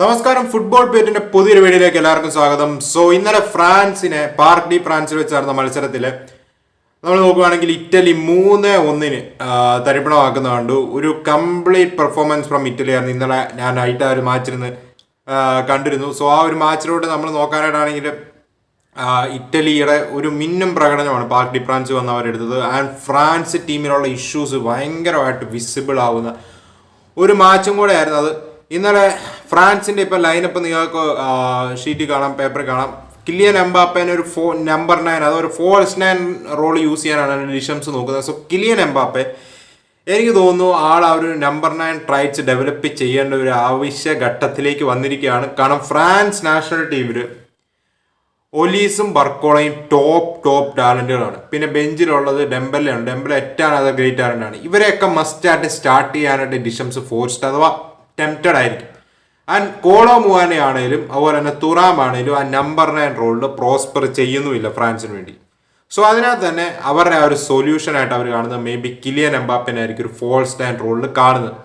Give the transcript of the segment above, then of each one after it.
നമസ്കാരം. ഫുട്ബോൾ പേറ്റിന്റെ പുതിയൊരു വീഡിയോയിലേക്ക് എല്ലാവർക്കും സ്വാഗതം. സോ ഇന്നലെ ഫ്രാൻസിനെ പാർക്ക് ഡി ഫ്രാൻസിൽ വെച്ച് നടന്ന മത്സരത്തിൽ നമ്മൾ നോക്കുകയാണെങ്കിൽ ഇറ്റലി മൂന്ന് ഒന്നിന് തരിപ്പണമാക്കുന്ന കണ്ടു. ഒരു കംപ്ലീറ്റ് പെർഫോമൻസ് ഫ്രം ഇറ്റലി ആയിരുന്നു. ഇന്നലെ ഞാൻ ആയിട്ട് ആ ഒരു മാച്ചിൽ നിന്ന് കണ്ടിരുന്നു. സോ ആ ഒരു മാച്ചിലോട്ട് നമ്മൾ നോക്കാനായിട്ടാണെങ്കിൽ ഇറ്റലിയുടെ ഒരു മിന്നും പ്രകടനമാണ് പാർക്ക് ഡി ഫ്രാൻസ് വന്ന് അവരെടുത്തത്. ആൻഡ് ഫ്രാൻസ് ടീമിലുള്ള ഇഷ്യൂസ് ഭയങ്കരമായിട്ട് വിസിബിൾ ആവുന്ന ഒരു മാച്ചും കൂടെ ആയിരുന്നു അത്. ഇന്നലെ ഫ്രാൻസിന്റെ ഇപ്പൊ ലൈനപ്പ് നിങ്ങൾക്ക് ഷീറ്റ് കാണാം പേപ്പർ കാണാം. കിലിയൻ എംബാപ്പേനെ ഒരു ഫോ നമ്പർ നയൻ അതൊരു ഫോൾസ് നയൻ റോൾ യൂസ് ചെയ്യാനാണ് ഡിഷംസ് നോക്കുന്നത്. സോ കിലിയൻ എംബാപ്പെ എനിക്ക് തോന്നുന്നു ആൾ ആ ഒരു നമ്പർ നയൻ ട്രൈറ്റ്സ് ഡെവലപ്പ് ചെയ്യേണ്ട ഒരു ആവശ്യ ഘട്ടത്തിലേക്ക് വന്നിരിക്കുകയാണ്. കാരണം ഫ്രാൻസ് നാഷണൽ ടീമിൽ ഒലീസും ബർക്കോളയും ടോപ്പ് ടോപ്പ് ടാലന്റുകളാണ് പിന്നെ ബെഞ്ചിലുള്ളത് ഡെമ്പലാണ് ഡെമ്പൽ ഏറ്റവും അത് ഗ്രേറ്റ് ടാലന്റാണ് ഇവരെയൊക്കെ മസ്റ്റ് ആയിട്ട് സ്റ്റാർട്ട് ചെയ്യാനായിട്ട് ഡിഷംസ് ഫോർസ്റ്റ് അഥവാ ടെംപ്റ്റഡ് ആയിരിക്കും. ആൻഡ് കോളോ മുവാനെ ആണെങ്കിലും അതുപോലെ തന്നെ തുറാം ആണേലും ആ നമ്പർ നയൻ റോളിൽ പ്രോസ്പർ ചെയ്യുന്നുമില്ല ഫ്രാൻസിന് വേണ്ടി. സോ അതിനകത്ത് തന്നെ അവരുടെ ആ ഒരു സൊല്യൂഷൻ ആയിട്ട് അവർ കാണുന്നത് മേ ബി കിലിയൻ എംബാപ്പനെ ആയിരിക്കും ഒരു ഫോൾസ് നയൻ റോളിൽ കാണുന്നത്.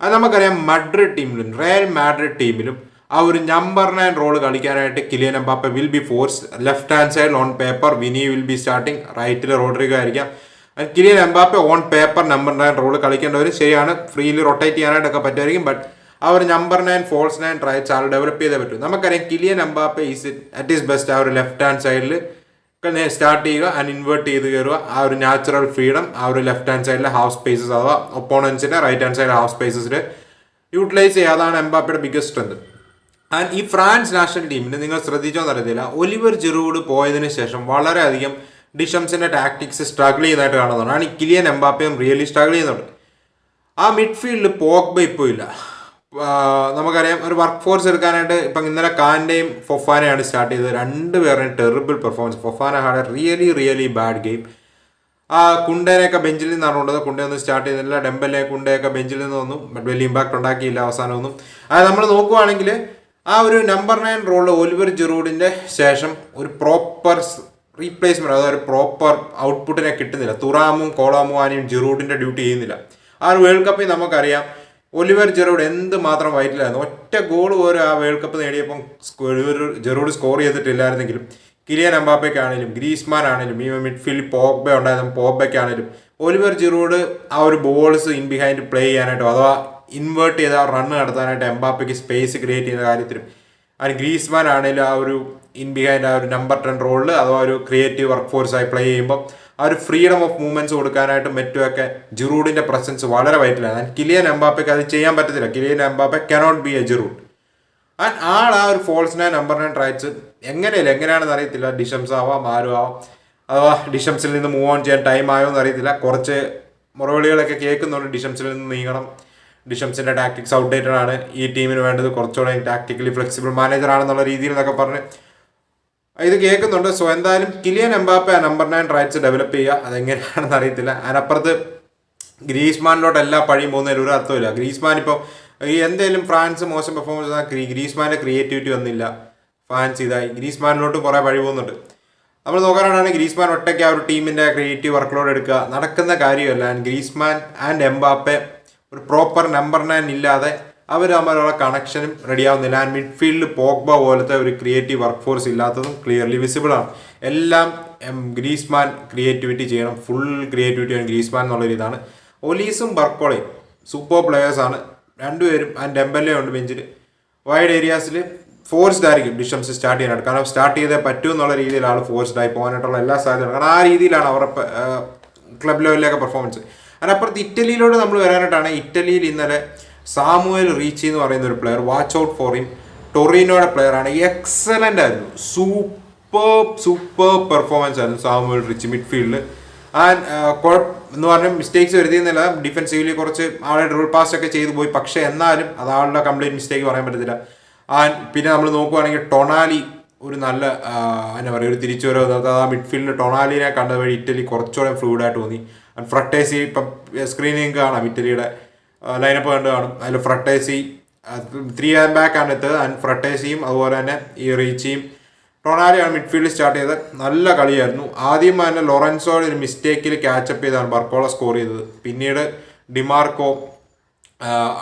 അത് നമുക്കറിയാം മഡ്രിഡ് ടീമിലും റയൽ മാഡ്രിഡ് ടീമിലും ആ ഒരു നമ്പർ നയൻ റോൾ കളിക്കാനായിട്ട് Kylian Mbappe will be force left hand side on paper Vini will be starting റൈറ്റിൽ Rodrigo ആയിരിക്കാം. Kylian Mbappe on paper number nine role കളിക്കേണ്ടവർ ശരിയാണ്. ഫ്രീയിൽ റൊട്ടേറ്റ് ചെയ്യാനായിട്ടൊക്കെ പറ്റുമായിരിക്കും. ബട്ട് ആ ഒരു number nine false nine traits all develop ചെയ്തേ പറ്റൂ. നമുക്കറിയാം Kylian Mbappe is at his best ആ ഒരു ലെഫ്റ്റ് ഹാൻഡ് സൈഡിൽ സ്റ്റാർട്ട് ചെയ്യുക ആൻഡ് ഇൻവേർട്ട് ചെയ്ത് കയറുക ആ ഒരു നാച്ചുറൽ ഫ്രീഡം ആ ഒരു ലെഫ്റ്റ് ഹാൻഡ് സൈഡിലെ ഹാഫ് സ്പേസസ് അഥവാ ഒപ്പോണൻസിന്റെ റൈറ്റ് ഹാൻഡ് സൈഡ് ഹാഫ് സ്പേസസിൽ യൂട്ടിലൈസ് ചെയ്യുക. അതാണ് എംബാപ്പയുടെ ബിഗ്ഗസ്റ്റ് സ്ട്രെങ്ത് ആൻഡ് ഈ ഫ്രാൻസ് നാഷണൽ ടീമിന് നിങ്ങൾ ശ്രദ്ധിച്ചോ അറിയത്തില്ല. ഒലിവർ ജിറൂഡ് പോയതിനു ശേഷം വളരെയധികം ഡിഷംസിന്റെ ടാക്ടിക്സ് സ്ട്രഗിൾ ചെയ്യുന്നതായിട്ട് കാണുന്നതാണ് ഈ കിലിയൻ എംബാപ്പയും റിയലി സ്ട്രഗിൾ ചെയ്യുന്നുണ്ട്. ആ മിഡ്ഫീൽഡിൽ പോഗ്ബ ഇപ്പോൾ ഇല്ല. നമുക്കറിയാം ഒരു വർക്ക് ഫോഴ്സ് എടുക്കാനായിട്ട് ഇപ്പം ഇന്നലെ കാന്റെയും ഫൊഫാനയാണ് സ്റ്റാർട്ട് ചെയ്തത്. രണ്ട് രണ്ടുപേരുടെയും terrible performance Fofana had really really bad game ആ കുണ്ടേനെയൊക്കെ ബെഞ്ചിൽ നിന്നാണ് കൊണ്ടത് കുണ്ടയൊന്നും സ്റ്റാർട്ട് ചെയ്തില്ല ഡെമ്പലെ കുണ്ടയൊക്കെ ബെഞ്ചിൽ നിന്ന് വന്നു. ബട്ട് വലിയ ഇമ്പാക്റ്റ് ഉണ്ടാക്കിയില്ല അവസാനമൊന്നും അത് നമ്മൾ നോക്കുവാണെങ്കിൽ ആ ഒരു നമ്പർ നയൻ റോളിൽ ഒലിവർ ജെറൂഡിന്റെ ശേഷം ഒരു പ്രോപ്പർ റീപ്ലേസ്മെന്റ് അതായത് ഒരു പ്രോപ്പർ ഔട്ട്പുട്ടിനെ കിട്ടുന്നില്ല. തുറാമും കോളാമും ആനയും ജെറൂഡിന്റെ ഡ്യൂട്ടി ചെയ്യുന്നില്ല. ആ ഒരു വേൾഡ് കപ്പിൽ നമുക്കറിയാം ഒലിവർ ജെറോഡ് എന്ത് മാത്രം വൈറ്റിലായിരുന്നു. ഒറ്റ ഗോൾ പോലും ആ വേൾഡ് കപ്പ് നേടിയപ്പം ജെറോഡ് സ്കോർ ചെയ്തിട്ടില്ലായിരുന്നെങ്കിലും കിലിയൻ അമ്പാപ്പയ്ക്കാണെങ്കിലും ഗ്രീസ്മാൻ ആണേലും ഈ മിഡ്ഫീൽഡ് പോഗ്ബ ഉണ്ടായിരുന്നു പോഗ്ബയ്ക്കാണേലും ഒലിവർ ജെറോഡ് ആ ഒരു ബോൾസ് ഇൻ ബിഹൈൻഡ് പ്ലേ ചെയ്യാനായിട്ടോ അഥവാ ഇൻവേർട്ട് ചെയ്ത് ആ റണ്ണ് നടത്താനായിട്ട് എംബാപ്പയ്ക്ക് സ്പേസ് ക്രിയേറ്റ് ചെയ്യുന്ന കാര്യത്തിലും അതിന് ഗ്രീസ്മാൻ ആണെങ്കിലും ആ ഒരു ഇൻ ബിഹൈൻഡ് ആ ഒരു നമ്പർ ടെൻ റോളിൽ അഥവാ ഒരു ക്രിയേറ്റീവ് വർക്ക് ഫോഴ്സായി പ്ലേ ചെയ്യുമ്പോൾ ആ ഒരു ഫ്രീഡം ഓഫ് മൂവ്മെന്റ്സ് കൊടുക്കാനായിട്ട് മറ്റുമൊക്കെ ജിറൂഡിന്റെ പ്രസൻസ് വളരെ വൈറ്റിലാണ് കിലിയൻ എംബാപ്പയ്ക്ക് അത് ചെയ്യാൻ പറ്റത്തില്ല. Kylian Mbappe cannot be a Giroud and all ആ ഒരു false nine number nine traits എങ്ങനെയല്ല? എങ്ങനെയാണെന്ന് അറിയത്തില്ല. ഡിഷംസ് ആവാം ആരും ആവാം. അഥവാ ഡിഷംസിൽ നിന്ന് മൂവ് ഓൺ ചെയ്യാൻ ടൈം ആയോ എന്ന് അറിയത്തില്ല. കുറച്ച് മുറവിളികളൊക്കെ കേൾക്കുന്നുണ്ട്. ഡിഷംസിൽ നിന്ന് നീങ്ങണം. ഡിഷംസിന്റെ ടാക്ടിക്സ് ഔട്ട്ഡേറ്റഡ് ആണ്. ഈ ടീമിന് വേണ്ടത് കുറച്ചുകൂടെ ടാക്ടിക്കലി ഫ്ലെക്സിബിൾ മാനേജർ ആണെന്നുള്ള രീതിയിൽ എന്നൊക്കെ പറഞ്ഞ് ഇത് കേൾക്കുന്നുണ്ട്. സോ എന്തായാലും Kylian Mbappe number nine traits develop ചെയ്യുക. അതെങ്ങനെയാണെന്ന് അറിയത്തില്ല. അതിനപ്പുറത്ത് ഗ്രീസ്മാനിലോട്ട് എല്ലാ പഴിയും പോകുന്നതിൽ ഒരു അർത്ഥമില്ല ഗ്രീസ്മാൻ ഇപ്പോൾ ഈ എന്തെങ്കിലും ഫ്രാൻസ് മോശം പെർഫോമൻസ് ഗ്രീസ്മാന്റെ ക്രിയേറ്റിവിറ്റി വന്നില്ല. ഫാൻസ് ഇതായി ഗ്രീസ്മാനിലോട്ട് കുറേ പഴി പോകുന്നുണ്ട്. നമ്മൾ നോക്കാനാണെങ്കിൽ ഗ്രീസ്മാൻ ഒറ്റയ്ക്ക് ആ ഒരു ടീമിന്റെ ക്രിയേറ്റീവ് വർക്ക്ലോഡ് എടുക്കുക. നടക്കുന്ന കാര്യമല്ല. ആൻഡ് ഗ്രീസ്മാൻ ആൻഡ് എംബാപ്പെ ഒരു പ്രോപ്പർ നമ്പർ നയൻ ഇല്ലാതെ അവർ തമ്മിലുള്ള കണക്ഷനും റെഡിയാവുന്നില്ല ആൻഡ് മിഡ്ഫീൽഡിൽ പോഗ്ബ പോലത്തെ ഒരു ക്രിയേറ്റീവ് വർക്ക് ഫോഴ്സ് ഇല്ലാത്തതും ക്ലിയർലി വിസിബിൾ ആണ്. എല്ലാം ഗ്രീസ്മാൻ ക്രിയേറ്റിവിറ്റി ചെയ്യണം. ഫുൾ ക്രിയേറ്റിവിറ്റി ആണ് ഗ്രീസ്മാൻ എന്നുള്ളൊരു ഇതാണ്. ഒലീസും ബർക്കോളയും സൂപ്പർ പ്ലെയേഴ്സ് ആണ്. രണ്ടുപേരും ആൻഡ് ഡെമ്പല്ലേ ഉണ്ട് ബെഞ്ചിൽ വൈഡ് ഏരിയാസിൽ ഫോഴ്സ്ഡ് ആയിരിക്കും ഡിഷംസ് സ്റ്റാർട്ട് ചെയ്യാനായിട്ട്. കാരണം സ്റ്റാർട്ട് ചെയ്തേ പറ്റൂ എന്നുള്ള രീതിയിലാണ് ആൾ ഫോഴ്സ്ഡ് ആയി പോകാനായിട്ടുള്ള എല്ലാ സാധ്യതകളും. കാരണം ആ രീതിയിലാണ് അവരുടെ ക്ലബ് ലെവലിലൊക്കെ പെർഫോമൻസ് അതിനപ്പുറത്ത് ഇറ്റലിയിലോട്ട് നമ്മൾ വരാനായിട്ടാണ്. ഇറ്റലിയിൽ ഇന്നലെ സാമുവൽ റീച്ചി എന്ന് പറയുന്ന ഒരു player watch out for him ടൊറീനോയുടെ player ആണ്. എക്സലന്റ് ആയിരുന്നു. സൂപ്പർ സൂപ്പർ പെർഫോമൻസ് ആയിരുന്നു സാമുവൽ റിച്ച് മിഡ്ഫീൽഡിൽ ആൻഡ് എന്ന് പറഞ്ഞാൽ മിസ്റ്റേക്സ് വരുത്തിയെന്നില്ല ഡിഫൻസീവ്ലി കുറച്ച് ആളെ ഡ്രിൽ പാസ് ഒക്കെ ചെയ്തു പോയി. പക്ഷേ എന്നാലും അത് ആളുടെ കംപ്ലീറ്റ് മിസ്റ്റേക്ക് പറയാൻ പറ്റത്തില്ല. ആൻഡ് പിന്നെ നമ്മൾ നോക്കുവാണെങ്കിൽ ടൊണാലി ഒരു നല്ല എന്താ എന്നാ പറയുക ഒരു തിരിച്ചു വരവ് അതായത് ആ മിഡ്ഫീൽഡിൽ ടൊണാലിനെ കണ്ട വഴി ഇറ്റലി കുറച്ചുകൂടെ ഫ്ലൂഡായിട്ട് തോന്നി. ആൻഡ് ഫ്രട്ടേസി ഇപ്പം സ്ക്രീനിങ് കാണാം ഇറ്റലിയുടെ ലൈനപ്പ് കണ്ട് കാണും. അതിൽ ഫ്രട്ടേസി ത്രീ ആൻഡ് ബാക്ക് ആണ് എത്തത്. ആൻഡ് ഫ്രട്ടേസിയും അതുപോലെ തന്നെ ഈ റീച്ചിയും. ടൊണാലിയാണ് മിഡ്ഫീൽഡിൽ സ്റ്റാർട്ട് ചെയ്തത്. നല്ല കളിയായിരുന്നു. ആദ്യം തന്നെ ലൊറൻസോയുടെ ഒരു മിസ്റ്റേക്കിൽ ക്യാച്ചപ്പ് ചെയ്താണ് ബർക്കോള സ്കോർ ചെയ്തത്. പിന്നീട് ഡിമാർക്കോ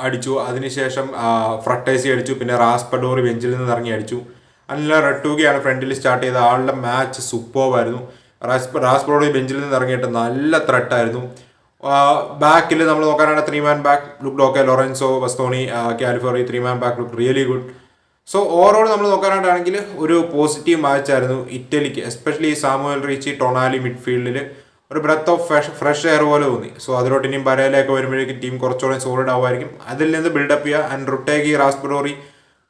അടിച്ചു. അതിനുശേഷം ഫ്രട്ടേസി അടിച്ചു. പിന്നെ റാസ്പഡോറി ബെഞ്ചിൽ നിന്ന് ഇറങ്ങി അടിച്ചു. അല്ല റട്ടൂകയാണ് ഫ്രണ്ടിൽ സ്റ്റാർട്ട് ചെയ്ത ആളുടെ മാച്ച് സൂപ്പർവായിരുന്നു റാസ് റാസ്പഡോറി ബെഞ്ചിൽ നിന്ന് ഇറങ്ങിയിട്ട് നല്ല ത്രെട്ടായിരുന്നു ബാക്കിൽ നമ്മൾ നോക്കാനാണ് ത്രീ മാൻ ബാക്ക് ലുക്ക് ഡോക്കെ Lorenzo വസ്തോണി Calafiori three man back look really good so overall നമ്മൾ നോക്കാനായിട്ടാണെങ്കിൽ ഒരു പോസിറ്റീവ് മാച്ച് ആയിരുന്നു ഇറ്റലിക്ക് എസ്പെഷ്യലി സാമുവൽ റീച്ചി ടൊണാലി മിഡ്ഫീൽഡിൽ ഒരു breath of fresh fresh air പോലെ തോന്നി. സോ അതിലോട്ട് ഇനിയും പരയിലേക്ക് വരുമ്പോഴേക്കും ടീം കുറച്ചുകൂടെ സോളിഡ് ആവുമായിരിക്കും. അതിൽ നിന്ന് ബിൽഡപ്പ് ചെയ്യുക ആൻഡ് റുട്ടേഗി റാസ്പഡോറി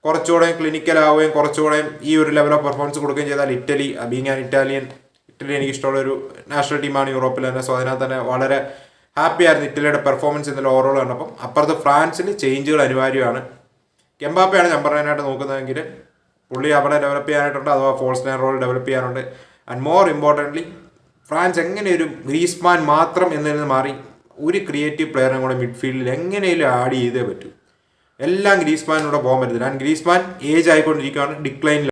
കുറച്ചുകൂടെ ക്ലിനിക്കൽ ആവുകയും കുറച്ചുകൂടെ ഈ ഒരു ലെവൽ ഓഫ് പെർഫോമൻസ് കൊടുക്കുകയും ചെയ്താൽ Italy being an Italian Italy എനിക്ക് ഇഷ്ടമുള്ള ഒരു നാഷണൽ ടീമാണ് യൂറോപ്പിൽ തന്നെ. സോ അതിനകത്ത് തന്നെ വളരെ ഹാപ്പി ആയിരുന്നു ഇറ്റലിയുടെ പെർഫോമൻസ് ഇന്നലെ ഓവറോൾ കണ്ടപ്പം. അപ്പുറത്ത് ഫ്രാൻസിന് ചേഞ്ചുകൾ അനിവാര്യമാണ്. കെമ്പാപ്പയാണ് ഞാൻ പറയാനായിട്ട് നോക്കുന്നതെങ്കിൽ പുള്ളി അവിടെ ഡെവലപ്പ് ചെയ്യാനായിട്ടുണ്ട് അഥവാ ഫോൾസ് നയൻ റോൾ ഡെവലപ്പ് ചെയ്യാനുണ്ട്. ആൻഡ് മോർ ഇമ്പോർട്ടന്റ്ലി ഫ്രാൻസ് എങ്ങനെ ഒരു ഗ്രീസ്മാൻ മാത്രം എന്നതിൽ നിന്ന് മാറി ഒരു ക്രിയേറ്റീവ് പ്ലെയറിനെ കൂടെ മിഡ്ഫീൽഡിൽ എങ്ങനെയും ആഡ് ചെയ്തേ പറ്റൂ. എല്ലാം ഗ്രീസ്മാനിലൂടെ പോകാൻ പറ്റത്തില്ല. ആൻഡ് ഗ്രീസ്മാൻ ഏജ് ആയിക്കൊണ്ടിരിക്കുകയാണ് ഡിക്ലൈനിൽ